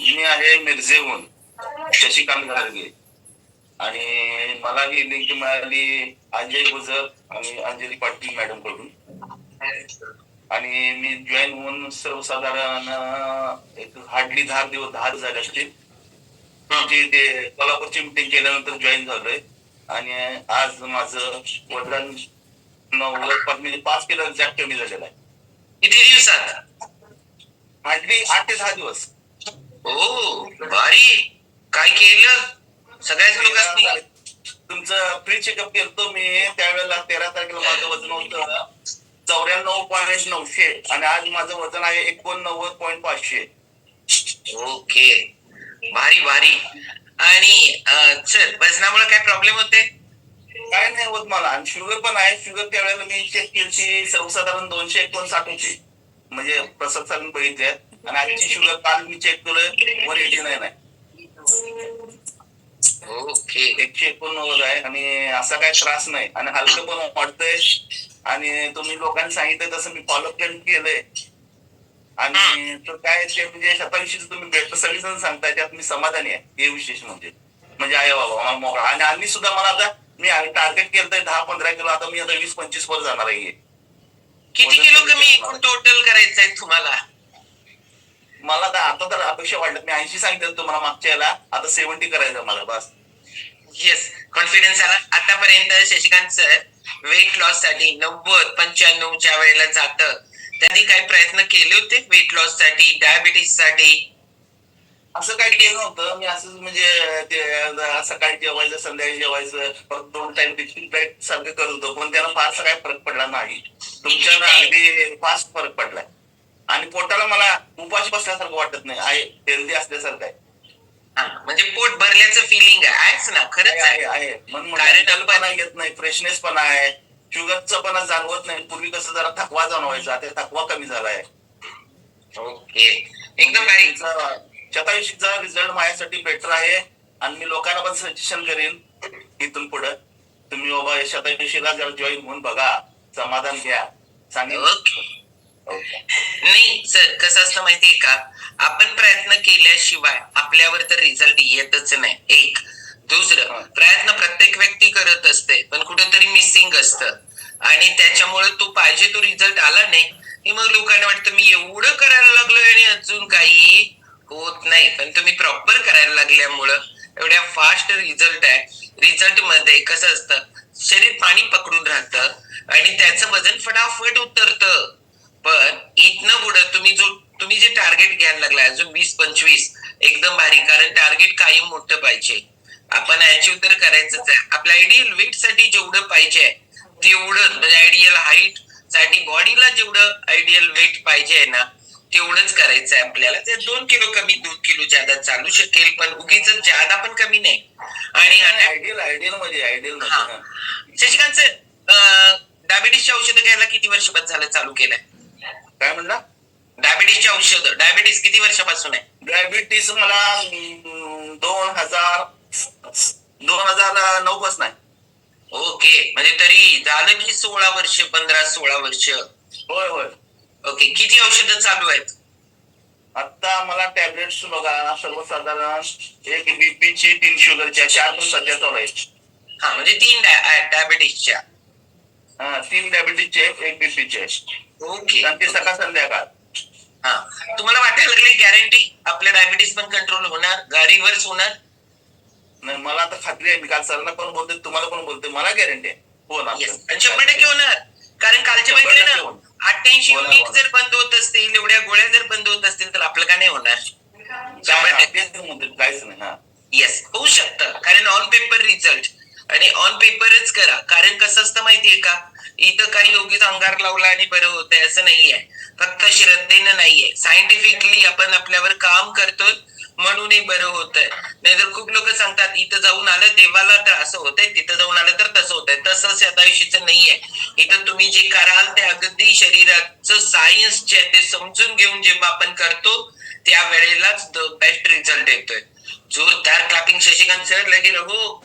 मी आहे मिरजेहून शशिकांत घारगे आणि मला ही लिंक मिळाली अजय गुजर आणि अंजली पाटील मॅडमकडून. आणि मी जॉईन होऊन सर्वसाधारण एक हार्डली दहा दिवस दहा दिवस झाले असतील. तुमची ते कोल्हापूरची मिटिंग केल्यानंतर जॉईन झालोय. आणि आज माझं पाच म्हणजे पाच किलो एक्झॅक्ट कमी झालेलं आहे. किती दिवसात? हार्डली आठ ते दहा दिवस. ओ भारी. काय केलं? सगळ्याच लोकांनी. तुमचं फ्री चेकअप केलतो मी. त्यावेळेला तेरा तारखेला माझं वजन होतं. चौऱ्याण्णव पॉईंट नऊशे. आणि आज माझं वजन आहे एकोणनव्वद पॉईंट पाचशे. ओके. भारी भारी. आणि सर वजनामुळे काय प्रॉब्लेम होते? काय नाही होत मला. आणि शुगर पण आहे. शुगर त्यावेळेला मी चेक केली सर्वसाधारण दोनशे एकोणसाठ होती. म्हणजे प्रसाद सरांनी बघितले आणि आजची शुगर काल मी चेक केलं वन एटी नाईन आहे. ओके. एकशे एकोणनव्वद आहे आणि असा काही त्रास नाही. आणि हलकं पण वाटतंय आणि तुम्ही लोकांनी सांगितलं तसं मी फॉलोअप केलंय. आणि तो काय ते म्हणजे शताविषयी तुम्ही बेटर सर्व्हिस सांगताय त्यात मी समाधानी आहे. हे विशेष म्हणजे. म्हणजे आहे बाबा मला मोकळा. आणि आम्ही सुद्धा मला आता मी टार्गेट केलं दहा पंधरा किलो आता मी आता वीस पंचवीस वर जाणार आहे किती किलो कमी एकूण टोटल करायचं आहे तुम्हाला? मला आता आता तर अपेक्षा वाटत मी ऐंशी सांगितलं तुम्हाला मागच्या याला. आता सेव्हन्टी करायचं मला बस. येस कॉन्फिडन्स आला. आतापर्यंत शशिकांत सर वेट लॉससाठी नव्वद पंच्याण्णवच्या वेळेला जात. त्यांनी काही प्रयत्न केले होते वेट लॉससाठी डायबिटीससाठी? असं काही केलं नव्हतं. मी असंच म्हणजे ते सकाळी जेवायचं संध्याकाळी जेवायचं परत दोन टाइम टिफिन डाएट सारखं करत होतो. पण त्याला फारसा काही फरक पडला नाही. तुमच्या अगदी फास्ट फरक पडलाय आणि पोटाला मला उपाशी बसल्यासारखं वाटत नाही. आहे हेल्दी असल्यासारखं आहे. हा, म्हणजे पोट भरल्याचं फिलिंग आहेच ना खरंच आहे आहे. म्हणून येत नाही फ्रेशनेस पण आहे. शुगरचं पण जाणवत नाही. पूर्वी कसं जरा थकवा जाणवायचा आता थकवा कमी झालाय. ओके. एकदम शतायुषीचा रिझल्ट माझ्यासाठी बेटर आहे. आणि मी लोकांना पण सजेशन करेन इथून पुढे. तुम्ही बाबा शतायुषीला जरा जॉईन होऊन बघा. समाधान घ्या. ओके. नाही सर कसं असतं माहितीये का? आपण प्रयत्न केल्याशिवाय आपल्यावर तर रिझल्ट येतच नाही एक. दुसरं. प्रयत्न प्रत्येक व्यक्ती करत असते पण कुठेतरी मिसिंग असतं. आणि त्याच्यामुळे तो पाहिजे तो रिझल्ट आला नाही की मग लोकांना वाटतं मी एवढं करायला लागलोय आणि अजून काही होत नाही. पण तुम्ही प्रॉपर करायला लागल्यामुळं एवढ्या फास्ट रिझल्ट आहे. रिझल्टमध्ये कसं असतं शरीर पाणी पकडून राहतं आणि त्याचं वजन फटाफट उतरतं. पण इथनं पुढं तुम्ही जो तुम्ही जे टार्गेट घ्यायला लागलाय अजून वीस पंचवीस एकदम भारी कारण टार्गेट कायम मोठं पाहिजे. आपण अचीव्ह तर करायचंच आहे. आपल्या आयडियल वेटसाठी जेवढं पाहिजे तेवढं म्हणजे आयडियल हाईटसाठी बॉडीला जेवढं आयडियल वेट पाहिजे आहे ना तेवढंच करायचं आहे आपल्याला. ते दोन किलो कमी दोन किलो ज्यादा चालू शकेल पण उगीच ज्यादा पण कमी नाही. आणि आयडियल आयडियलमध्ये आयडियल शशिकांत सर डायबिटीसची औषधं घ्यायला किती वर्ष झालं चालू केलंय? काय म्हणला? डायबिटीसची औषधं. डायबिटीस किती वर्षापासून आहे? डायबिटीस मला दोन हजार दोन हजार नऊ पासून आहे. ओके. म्हणजे तरी झालं की सोळा वर्ष पंधरा सोळा वर्ष? होय होय. ओके. किती औषधं चालू आहेत? आता मला टॅबलेट्स बघा सर्वसाधारण एक बीपीची तीन शुगरच्या चार पण सध्या चालू आहेत. हा म्हणजे तीन डाय- डायबिटीसच्या तीन डायबिटीसचे एक बीपीचे ओके. आणि ते सकाळ संध्याकाळ. हा. तुम्हाला वाटायला लागली गॅरंटी आपल्या डायबिटीस पण कंट्रोल होणार गाडीवरच होणार? नाही मला आता खात्री आहे मी काल सरांना पण बोलते तुम्हाला पण बोलते मला गॅरंटी आहे. हो ना. आणि शंभर टक्के होणार. कारण कालचे शंभर बघितले टक्के ना. अठ्ठ्याऐंशी होणार, युनिट. जर बंद होत असतील एवढ्या गोळ्या जर बंद होत असतील तर आपलं का नाही होणार? शंभर टक्के. काहीच नाही हा. येस होऊ शकतं. कारण ऑन पेपर रिझल्ट आणि ऑन पेपरच करा. कारण कसं असतं माहितीये का? इथं काही योगीच अंगार लावला आणि बरं होतंय असं नाहीये. फक्त श्रद्धेनं नाहीये. सायंटिफिकली आपण आपल्यावर काम करतोय म्हणूनही बरं होतंय. नाहीतर खूप लोक सांगतात इथं जाऊन आलं देवाला तर असं होतंय तिथं जाऊन आलं तर तसं होतंय. या शतायुषीचं नाहीये. इथं तुम्ही जे कराल ते अगदी शरीराचं सायन्स जे आहे ते समजून घेऊन जेव्हा आपण करतो त्या वेळेलाच बेस्ट रिझल्ट येतोय. जोरदार क्लापिंग शशिकांत सर लगे रहो.